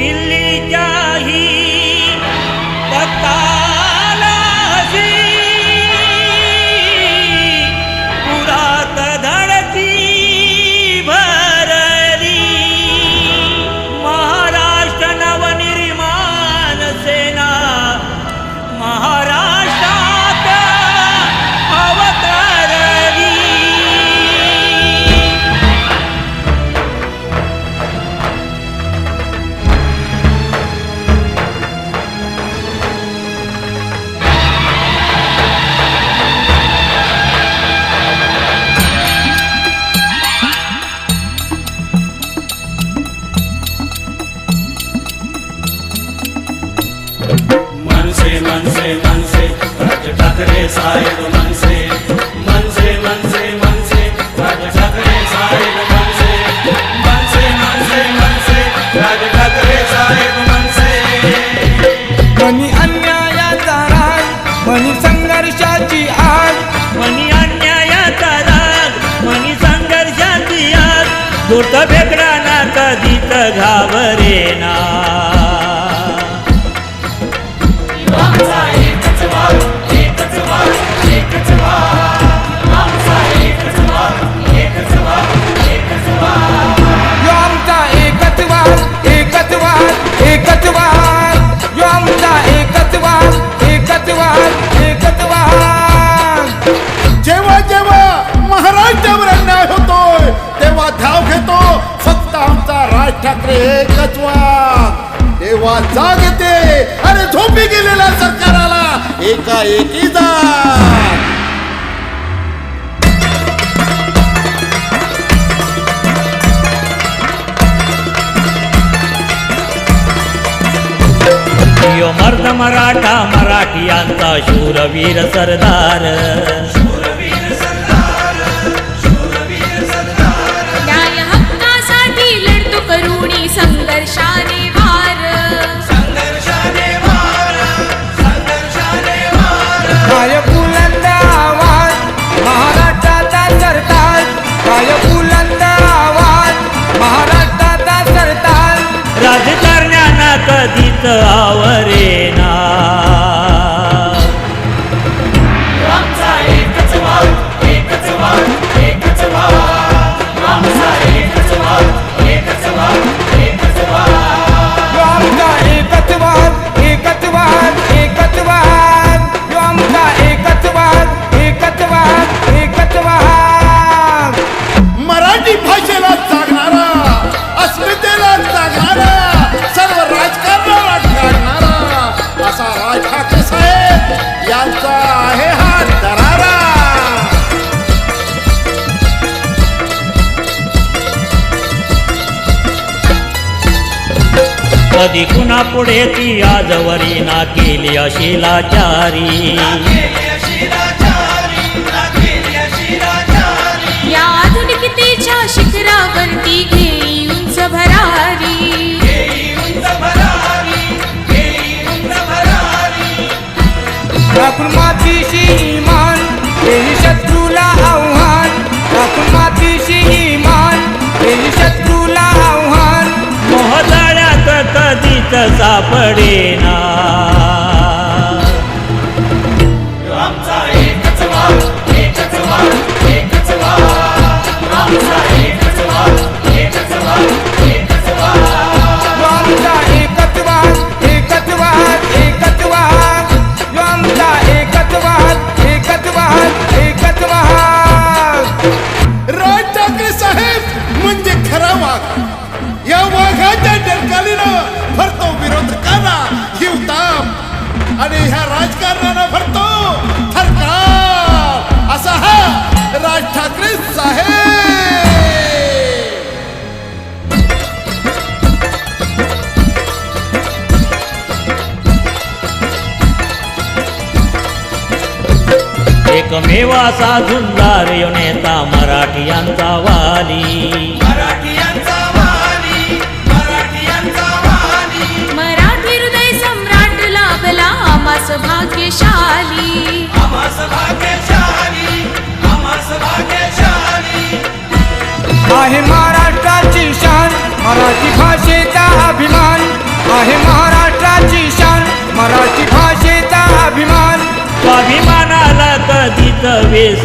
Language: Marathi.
দিল্লি যাহি मनसे मनसे राज ठाकरे साहेब मनसे मनसे मनसे मनसे राज ठाकरे साहेब मनसे मनसे मनसे मनसे राज ठाकरे साहेब मनसे. मनी अन्यायाचा राग मनी संघर्षाची आग. मनी अन्यायाचा राग मनी संघर्षाची आग. भेकडा ना कधीच घाबरेना. ठाकरे एकच वाद तेव्हा जाग येते अरे झोपी गेलेल्या सरकाराला. एका एकी जा मर्द मराठा मराठियांचा शूरवीर सरदार. करुणी संघर्षाने वार काय बुलंद आवाज महाराष्ट्राचा सरताज. काय बुलंद आवाज महाराष्ट्राचा सरताज. राजकारण्याना कधीच आवरेना ठाकरे साहेब यांचा आहे हा दरारा. कधी कुणा पुढे ती आजवरी ना केली अशी सापडेना. ठाकरे साहेब एकमेव असा झुंजार यो नेता मराठियांचा वाली. मराठियांचा वाली मराठियांचा वाली. मराठी हृदय सम्राट लाभला आमास भाग्यशाली. आहे महाराष्ट्राची शान. मराठी भाषेचा अभिमान. आहे महाराष्ट्राची शान. मराठी भाषेचा अभिमान. स्वाभिमानाला कधीच वेस